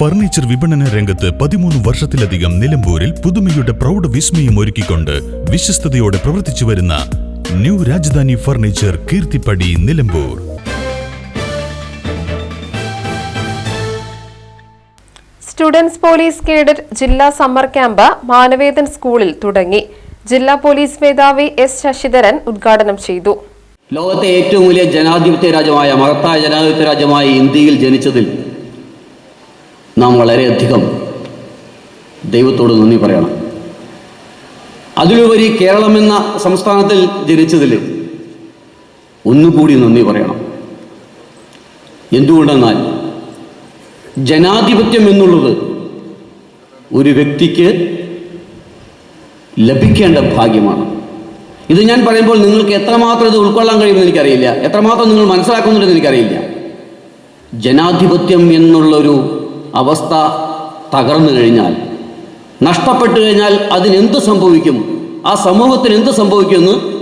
Furniture വിപണന രംഗത്ത് പതിമൂന്ന് വർഷത്തിലധികം നിലമ്പൂരിൽ പുതുമയുടെ പ്രൗഢ വിസ്മയം ഒരുക്കിക്കൊണ്ട് വിശ്വസ്തയോടെ പ്രവർത്തിച്ചു വരുന്ന new Rajadhani furniture Keerthippadi Nilambur. Students police cadet ജില്ലാ സമ്മർ ക്യാമ്പ് മാനവേദൻ സ്കൂളിൽ തുടങ്ങി. ജില്ലാ പോലീസ് മേധാവി എസ് ശശിധരൻ ഉദ്ഘാടനം ചെയ്തു. ലോകത്തെ ഏറ്റവും വലിയ ജനാധിപത്യ രാജ്യമായ മഹത്തായ ജനാധിപത്യ രാജ്യമായ ഇന്ത്യയിൽ ജനിച്ചതിൽ നാം വളരെയധികം ദൈവത്തോട് നന്ദി പറയണം. അതിലുപരി കേരളം എന്ന സംസ്ഥാനത്തിൽ ജനിച്ചതിൽ ഒന്നുകൂടി നന്ദി പറയണം. എന്തുകൊണ്ടെന്നാൽ ജനാധിപത്യം എന്നുള്ളത് ഒരു വ്യക്തിക്ക് ലഭിക്കേണ്ട ഭാഗ്യമാണ്. ഇത് ഞാൻ പറയുമ്പോൾ നിങ്ങൾക്ക് എത്രമാത്രം ഇത് ഉൾക്കൊള്ളാൻ കഴിയുമെന്ന് എനിക്കറിയില്ല. എത്രമാത്രം നിങ്ങൾ മനസ്സിലാക്കുന്നുണ്ടെന്ന് എനിക്കറിയില്ല. ജനാധിപത്യം എന്നുള്ളൊരു അവസ്ഥ തകർന്നു കഴിഞ്ഞാൽ നഷ്ടപ്പെട്ടു കഴിഞ്ഞാൽ അതിനെന്ത് സംഭവിക്കും? ആ സമൂഹത്തിന് എന്ത് സംഭവിക്കുമെന്ന്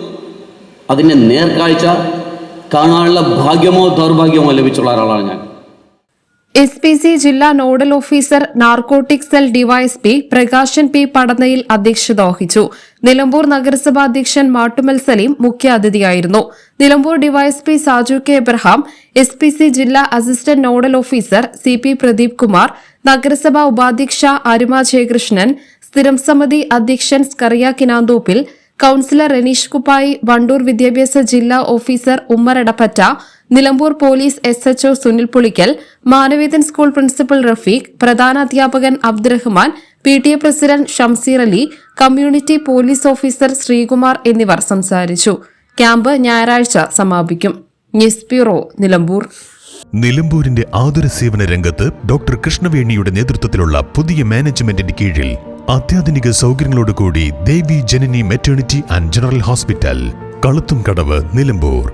അതിന്റെ നേർക്കാഴ്ച കാണാനുള്ള ഭാഗ്യമോ ദൗർഭാഗ്യമോ ലഭിച്ചുള്ള ഒരാളാണ് ഞാൻ. എസ് പി സി ജില്ലാ nodal officer narcotic cell DYSP Prakashan P Padannayil അധ്യക്ഷത വഹിച്ചു. നിലമ്പൂർ നഗരസഭാ അധ്യക്ഷൻ Mattummal Saleem മുഖ്യാതിഥിയായിരുന്നു Nilambur DYSP Saju K Abraham S P C ജില്ലാ assistant nodal officer C P Pradeep Kumar നഗരസഭാ ഉപാധ്യക്ഷ അരുമ ജയകൃഷ്ണൻ സ്ഥിരം സമിതി അധ്യക്ഷൻ സ്കറിയ കിനാന്തോപ്പിൽ കൌൺസിലർ റനീഷ് കുപ്പായി വണ്ടൂർ വിദ്യാഭ്യാസ ജില്ലാ officer Ummer Edappatta Nilambur police S HO Sunil Pulikkal Manavedan school principal Rafeeq പ്രധാന അധ്യാപകൻ Abdurahman P T A president Shamseer Ali community police officer Sreekumar എന്നിവർ സംസാരിച്ചു. ക്യാമ്പ് ഞായറാഴ്ച സമാപിക്കും. News bureau Nilambur. നിലമ്പൂരിന്റെ ആതുര സേവന രംഗത്ത് ഡോക്ടർ കൃഷ്ണവേണിയുടെ നേതൃത്വത്തിലുള്ള പുതിയ മാനേജ്മെന്റിന്റെ കീഴിൽ അത്യാധുനിക സൗകര്യങ്ങളോടുകൂടി Devi Janani maternity and general hospital Kaluthumkadavu Nilambur.